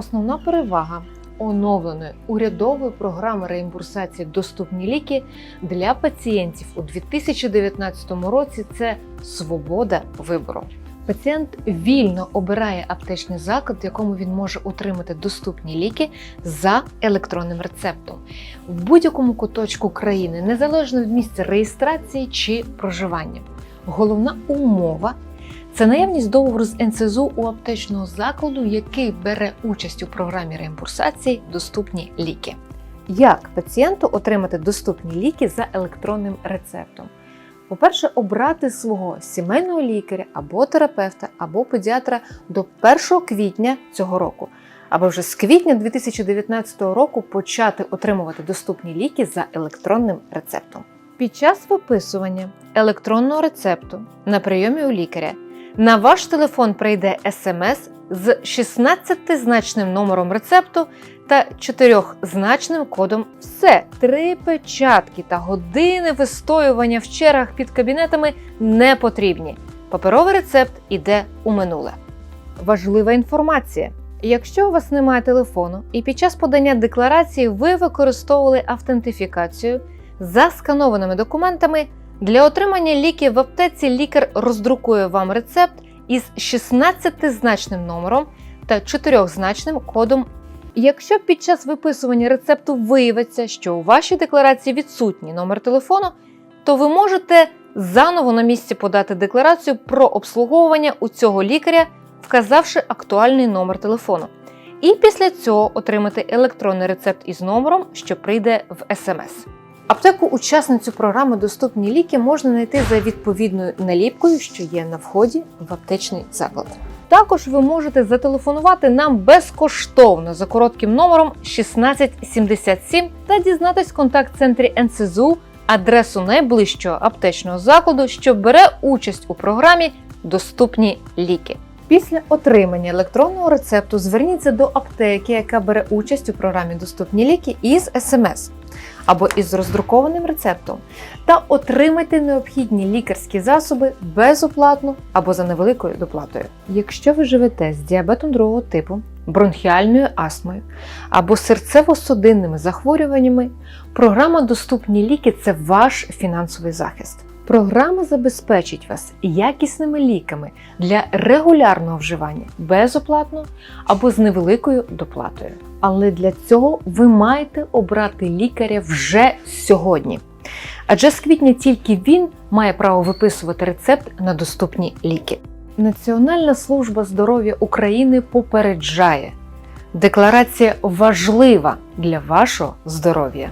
основна перевага оновленої урядової програми реімбурсації доступні ліки для пацієнтів у 2019 році це свобода вибору. Пацієнт вільно обирає аптечний заклад, в якому він може отримати доступні ліки за електронним рецептом в будь-якому куточку країни, незалежно від місця реєстрації чи проживання. Головна умова це наявність договору з НСЗУ у аптечного закладу, який бере участь у програмі реімбурсації Доступні ліки. Як пацієнту отримати доступні ліки за електронним рецептом? По-перше, обрати свого сімейного лікаря або терапевта, або педіатра до 1 квітня цього року, або вже з квітня 2019 року почати отримувати доступні ліки за електронним рецептом. Під час виписування електронного рецепту на прийомі у лікаря на ваш телефон прийде смс з 16-значним номером рецепту та 4-значним кодом все. Три печатки та години вистоювання в чергах під кабінетами не потрібні. Паперовий рецепт іде у минуле. Важлива інформація. Якщо у вас немає телефону і під час подання декларації ви використовували автентифікацію за сканованими документами, для отримання ліків в аптеці лікар роздрукує вам рецепт із 16-значним номером та 4-значним кодом. Якщо під час виписування рецепту виявиться, що у вашій декларації відсутній номер телефону, то ви можете заново на місці подати декларацію про обслуговування у цього лікаря, вказавши актуальний номер телефону. І після цього отримати електронний рецепт із номером, що прийде в СМС. Аптеку учасницю програми Доступні ліки можна знайти за відповідною наліпкою, що є на вході в аптечний заклад. Також ви можете зателефонувати нам безкоштовно за коротким номером 1677 та дізнатись в контакт-центрі НСЗУ адресу найближчого аптечного закладу, що бере участь у програмі Доступні ліки. Після отримання електронного рецепту зверніться до аптеки, яка бере участь у програмі Доступні ліки із СМС або із роздрукованим рецептом, та отримайте необхідні лікарські засоби безоплатно або за невеликою доплатою. Якщо ви живете з діабетом другого типу, бронхіальною астмою або серцево-судинними захворюваннями, програма Доступні ліки це ваш фінансовий захист. Програма забезпечить вас якісними ліками для регулярного вживання безоплатно або з невеликою доплатою. Але для цього ви маєте обрати лікаря вже сьогодні. Адже з квітня тільки він має право виписувати рецепт на доступні ліки. Національна служба здоров'я України попереджає: декларація важлива для вашого здоров'я.